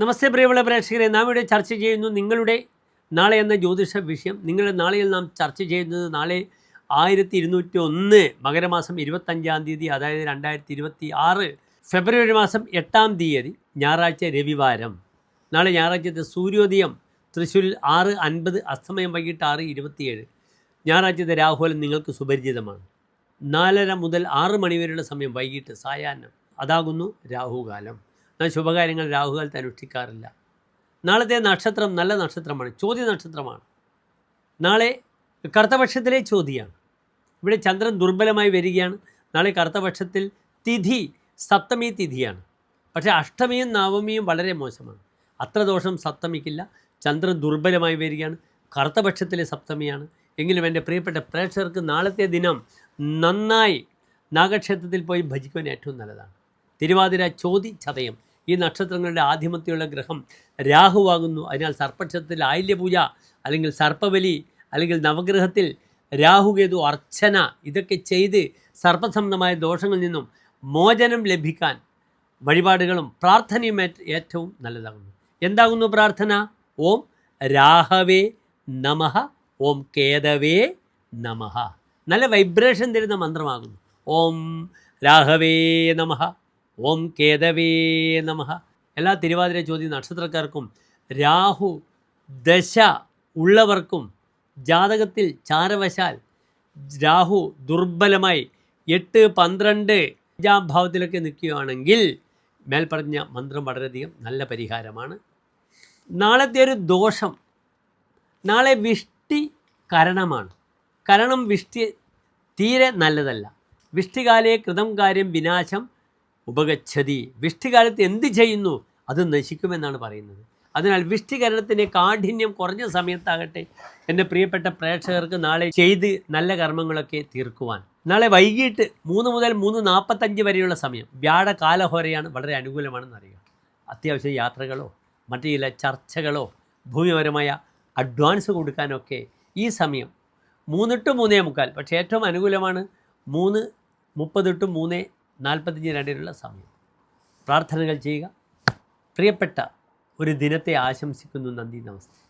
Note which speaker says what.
Speaker 1: നമസ്തേ പ്രിയമുള്ള പ്രേക്ഷകരെ നാം ഇവിടെ ചർച്ച ചെയ്യുന്നു നിങ്ങളുടെ നാളെ എന്ന ജ്യോതിഷ വിഷയം. നിങ്ങളുടെ നാളെയിൽ നാം ചർച്ച ചെയ്യുന്നത് നാളെ ആയിരത്തി ഇരുന്നൂറ്റി ഒന്ന് മകരമാസം ഇരുപത്തഞ്ചാം തീയതി അതായത് രണ്ടായിരത്തി ഇരുപത്തി ആറ് ഫെബ്രുവരി മാസം എട്ടാം തീയതി ഞായറാഴ്ച രവിവാരം. നാളെ ഞായറാഴ്ചത്തെ സൂര്യോദയം തൃശ്ശൂരിൽ ആറ് അൻപത് അസ്തമയം വൈകിട്ട് ആറ് ഇരുപത്തിയേഴ്. ഞായറാഴ്ചത്തെ രാഹുലം നിങ്ങൾക്ക് സുപരിചിതമാണ്. നാലര മുതൽ ആറ് മണിവരെയുള്ള സമയം വൈകിട്ട് സായാഹ്നം. അതാകുന്നു രാഹുകാലം. നാം ശുഭകാര്യങ്ങൾ രാഹുകാലത്ത് അനുഷ്ഠിക്കാറില്ല. നാളത്തെ നക്ഷത്രം നല്ല നക്ഷത്രമാണ് ചോദ്യ നക്ഷത്രമാണ്. നാളെ കറുത്തപക്ഷത്തിലെ ചോദ്യമാണ് ഇവിടെ ചന്ദ്രൻ ദുർബലമായി വരികയാണ്. നാളെ കറുത്തപക്ഷത്തിൽ തിഥി സപ്തമി തിഥിയാണ്. പക്ഷേ അഷ്ടമിയും നവമിയും വളരെ മോശമാണ്. അത്ര ദോഷം സപ്തമിക്കില്ല. ചന്ദ്രൻ ദുർബലമായി വരികയാണ്. കറുത്തപക്ഷത്തിലെ സപ്തമിയാണ്. എങ്കിലും എന്റെ പ്രിയപ്പെട്ട പ്രേക്ഷകർക്ക് നാളത്തെ ദിനം നന്നായി നാഗക്ഷേത്രത്തിൽ പോയി ഭജിക്കുവാൻ ഏറ്റവും നല്ലതാണ്. തിരുവാതിര ചോതി ചതയം. ഈ നക്ഷത്രങ്ങളുടെ ആധിപത്യമുള്ള ഗ്രഹം രാഹുവാകുന്നു. അതിനാൽ സർപ്പക്ഷത്തിൽ ആയില്യപൂജ അല്ലെങ്കിൽ സർപ്പബലി അല്ലെങ്കിൽ നവഗ്രഹത്തിൽ രാഹുകേതു അർച്ചന ഇതൊക്കെ ചെയ്ത് സർപ്പസംബന്ധമായ ദോഷങ്ങളിൽ നിന്നും മോചനം ലഭിക്കാൻ വഴിപാടുകളും പ്രാർത്ഥനയും ഏറ്റവും നല്ലതാകുന്നു. എന്താകുന്നു പ്രാർത്ഥന? ഓം രാഹവേ നമഃ ഓം കേതവേ നമഃ. നല്ല വൈബ്രേഷൻ തരുന്ന മന്ത്രമാകുന്നു. ഓം രാഹവേ നമഃ. ഓം കേതവേ നമ. എല്ലാ തിരുവാതിര ചോദ്യ നക്ഷത്രക്കാർക്കും രാഹു ദശ ഉള്ളവർക്കും ജാതകത്തിൽ ചാരവശാൽ രാഹു ദുർബലമായി എട്ട് പന്ത്രണ്ട് അഞ്ചാം ഭാവത്തിലൊക്കെ നിൽക്കുകയാണെങ്കിൽ മേൽപ്പറഞ്ഞ മന്ത്രം വളരെയധികം നല്ല പരിഹാരമാണ്. നാളത്തെ ഒരു ദോഷം നാളെ വിഷ്ടി കരണമാണ്. കരണം വിഷ്ടി തീരെ നല്ലതല്ല. വിഷ്ടികാലേ കൃതം കാര്യം വിനാശം ഉപഗച്ഛതി. വിഷ്ടികാലത്ത് എന്ത് ചെയ്യുന്നു? അത് നശിക്കുമെന്നാണ് പറയുന്നത്. അതിനാൽ വിഷ്ടികരണത്തിന്റെ കാഠിന്യം കുറഞ്ഞ സമയത്താകട്ടെ എന്റെ പ്രിയപ്പെട്ട പ്രേക്ഷകർക്ക് നാളെ ചെയ്ത് നല്ല കർമ്മങ്ങളൊക്കെ തീർക്കുവാൻ. നാളെ വൈകിട്ട് മൂന്ന് മുതൽ മൂന്ന് നാൽപ്പത്തഞ്ച് വരെയുള്ള സമയം. വ്യാഴ കാലഹോരയാണ് വളരെ അനുകൂലമാണെന്ന് അറിയുക. അത്യാവശ്യം യാത്രകളോ മറ്റു ചില ചർച്ചകളോ ഭൂമിപരമായ അഡ്വാൻസ് കൊടുക്കാനൊക്കെ ഈ സമയം മൂന്ന് മൂന്നേ മുക്കാൽ. പക്ഷേ ഏറ്റവും അനുകൂലമാണ് മൂന്ന് മുപ്പത് മൂന്ന് നാൽപ്പത്തഞ്ച് രണ്ടിനുള്ള സമയം. പ്രാർത്ഥനകൾ ചെയ്യുക. പ്രിയപ്പെട്ട ഒരു ദിനത്തെ ആശംസിക്കുന്നു. നന്ദി. നമസ്തേ.